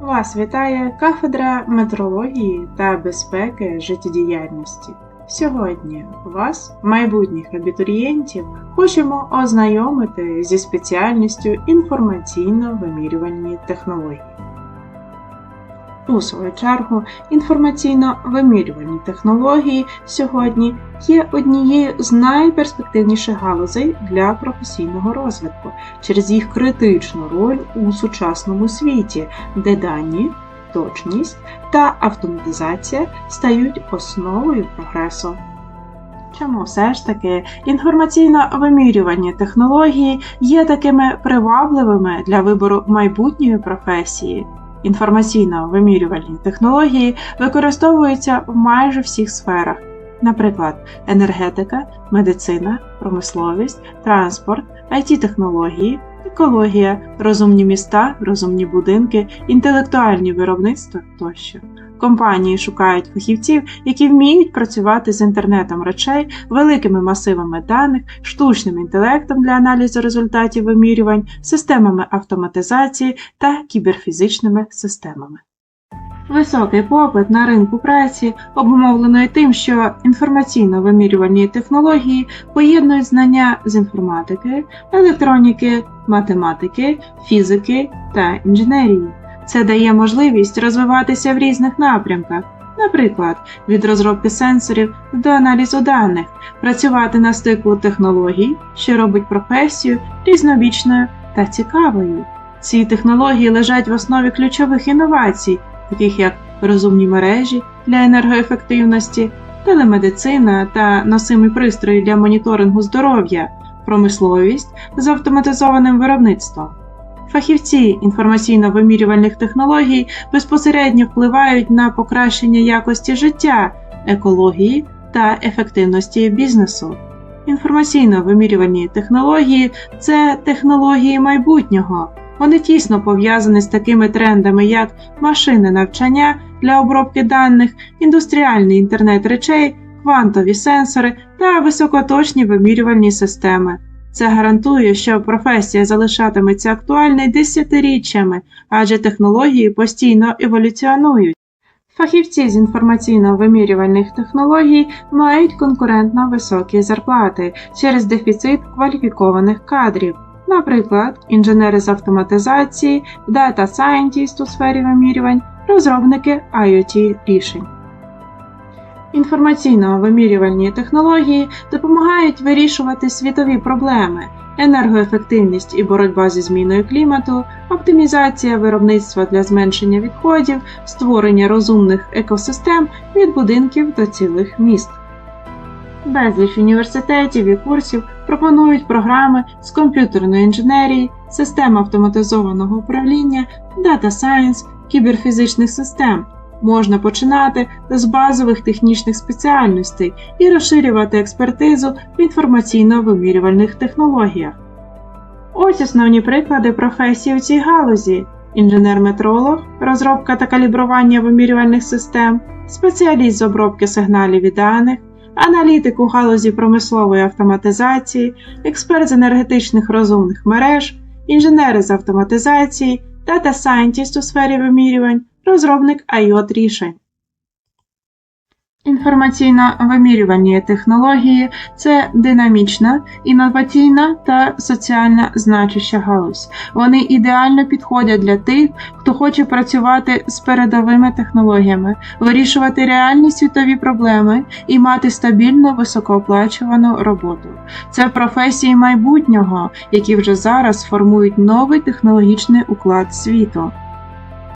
Вас вітає кафедра метрології та безпеки життєдіяльності. Сьогодні вас, майбутніх абітурієнтів, хочемо ознайомити зі спеціальністю інформаційно-вимірювальні технології. У свою чергу, інформаційно-вимірювальні технології сьогодні є однією з найперспективніших галузей для професійного розвитку через їх критичну роль у сучасному світі, де дані, точність та автоматизація стають основою прогресу. Чому все ж таки інформаційно-вимірювальні технології є такими привабливими для вибору майбутньої професії? Інформаційно-вимірювальні технології використовуються в майже всіх сферах, наприклад, енергетика, медицина, промисловість, транспорт, it технології екологія, розумні міста, розумні будинки, інтелектуальні виробництва тощо. Компанії шукають фахівців, які вміють працювати з інтернетом речей, великими масивами даних, штучним інтелектом для аналізу результатів вимірювань, системами автоматизації та кіберфізичними системами. Високий попит на ринку праці обумовлено тим, що інформаційно-вимірювальні технології поєднують знання з інформатики, електроніки, математики, фізики та інженерії. Це дає можливість розвиватися в різних напрямках, наприклад, від розробки сенсорів до аналізу даних, працювати на стику технологій, що робить професію різнобічною та цікавою. Ці технології лежать в основі ключових інновацій, таких як розумні мережі для енергоефективності, телемедицина та носимі пристрої для моніторингу здоров'я, промисловість з автоматизованим виробництвом. Фахівці інформаційно-вимірювальних технологій безпосередньо впливають на покращення якості життя, екології та ефективності бізнесу. Інформаційно-вимірювальні технології це технології майбутнього. Вони тісно пов'язані з такими трендами, як машинне навчання для обробки даних, індустріальний інтернет речей, квантові сенсори та високоточні вимірювальні системи. Це гарантує, що професія залишатиметься актуальною десятиріччями, адже технології постійно еволюціонують. Фахівці з інформаційно-вимірювальних технологій мають конкурентно високі зарплати через дефіцит кваліфікованих кадрів. Наприклад, інженери з автоматизації, Scientist у сфері вимірювань, розробники IoT рішень. Інформаційно-вимірювальні технології допомагають вирішувати світові проблеми, енергоефективність і боротьба зі зміною клімату, оптимізація виробництва для зменшення відходів, створення розумних екосистем від будинків до цілих міст. Безліч університетів і курсів пропонують програми з комп'ютерної інженерії, систем автоматизованого управління, Data Science, кіберфізичних систем. Можна починати з базових технічних спеціальностей і розширювати експертизу в інформаційно-вимірювальних технологіях. Ось основні приклади професії у цій галузі: інженер-метролог, розробка та калібрування вимірювальних систем, спеціаліст з обробки сигналів і даних, аналітик у галузі промислової автоматизації, експерт з енергетичних розумних мереж, інженери з автоматизації, дата сайентіст у сфері вимірювань, розробник IoT рішень. Інформаційно-вимірювальні технології це динамічна, інноваційна та соціальна значуща галузь. Вони ідеально підходять для тих, хто хоче працювати з передовими технологіями, вирішувати реальні світові проблеми і мати стабільну високооплачувану роботу. Це професії майбутнього, які вже зараз формують новий технологічний уклад світу.